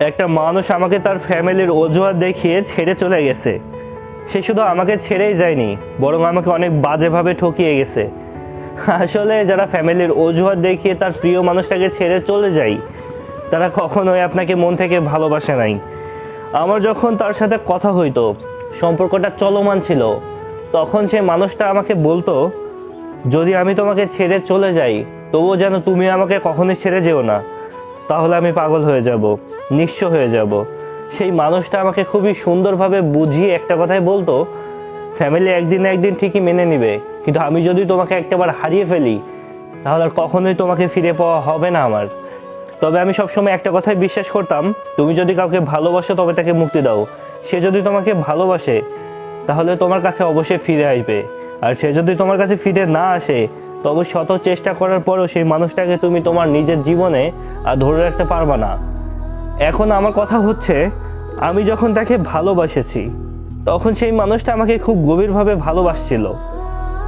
একটা মানুষ আমাকে তার ফ্যামিলির অজুহাত দেখিয়ে ছেড়ে চলে গেছে। সে শুধু আমাকে ছেড়েই যায়নি, বরং আমাকে অনেক বাজেভাবে ঠকিয়ে গেছে। আসলে যারা ফ্যামিলির অজুহাত দেখিয়ে তার প্রিয় মানুষটাকে ছেড়ে চলে যায়, তারা কখনোই আপনাকে মন থেকে ভালোবাসে নাই। আমার যখন তার সাথে কথা হইতো, সম্পর্কটা চলমান ছিল, তখন সে মানুষটা আমাকে বলতো, যদি আমি তোমাকে ছেড়ে চলে যাই, তবুও যেন তুমি আমাকে কখনোই ছেড়ে যেও না। তাহলে আমি পাগল হয়ে যাব, নিঃস্ব হয়ে যাব। সেই মানুষটা আমাকে খুবই সুন্দরভাবে বুঝিয়ে একটা কথাই বলতো, ফ্যামিলি একদিন একদিন ঠিকই মেনে নিবে, কিন্তু আমি যদি তোমাকে একটাবার হারিয়ে ফেলি, তাহলে আর কখনোই তোমাকে ফিরে পাওয়া হবে না আমার। তবে আমি সবসময় একটা কথাই বিশ্বাস করতাম, তুমি যদি কাউকে ভালোবাসো তবে তাকে মুক্তি দাও। সে যদি তোমাকে ভালোবাসে, তাহলে তোমার কাছে অবশ্যই ফিরে আসবে। আর সে যদি তোমার কাছে ফিরে না আসে তবে শত চেষ্টা করার পরও সেই মানুষটাকে তুমি তোমার নিজের জীবনে ধরে রাখতে পারবা না। এখন আমার কথা হচ্ছে, আমি যখন তাকে ভালোবাসেছি, তখন সেই মানুষটা আমাকে খুব গভীরভাবে ভালোবাসছিল।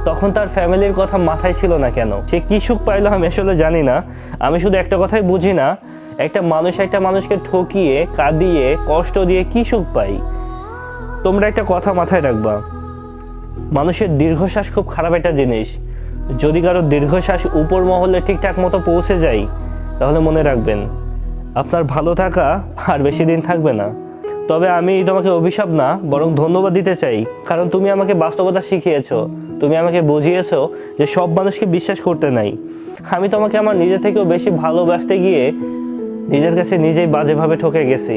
তখন তার ফ্যামিলির কথা মাথায় ছিল না কেন? সে কি সুখ পাইলো আমি আসলে জানি না। আমি শুধু একটা কথাই বুঝি না, একটা মানুষ একটা মানুষকে ঠকিয়ে, কাঁদিয়ে, কষ্ট দিয়ে কি সুখ পাই? তোমরা একটা কথা মাথায় রাখবা। মানুষের দীর্ঘশ্বাস খুব খারাপ একটা জিনিস। যদি কারও দীর্ঘশ্বাস উপর মহলে ঠিকঠাক মতো পৌঁছে যায়, তাহলে মনে রাখবেন, আপনার ভালো থাকা আর বেশি দিন থাকবে না। তবে আমি তোমাকে অভিশাপ না, বরং ধন্যবাদ দিতে চাই, কারণ তুমি আমাকে বাস্তবতা শিখিয়েছো, তুমি আমাকে বুঝিয়েছো যে সব মানুষকে বিশ্বাস করতে নাই। আমি তোমাকে আমার নিজে থেকেও বেশি ভালোবাসতে গিয়ে নিজের কাছে নিজেই বাজেভাবে ঠকে গেছি।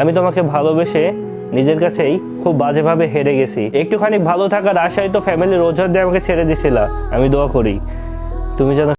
আমি তোমাকে ভালোবেসে নিজের কাছেই খুব বাজেভাবে হেরে গেছি। একটুখানি ভালো থাকার আশায় তো ফ্যামিলির রোজগার দিয়ে আমাকে ছেড়ে দিছিলা। আমি দোয়া করি। তুমি যেন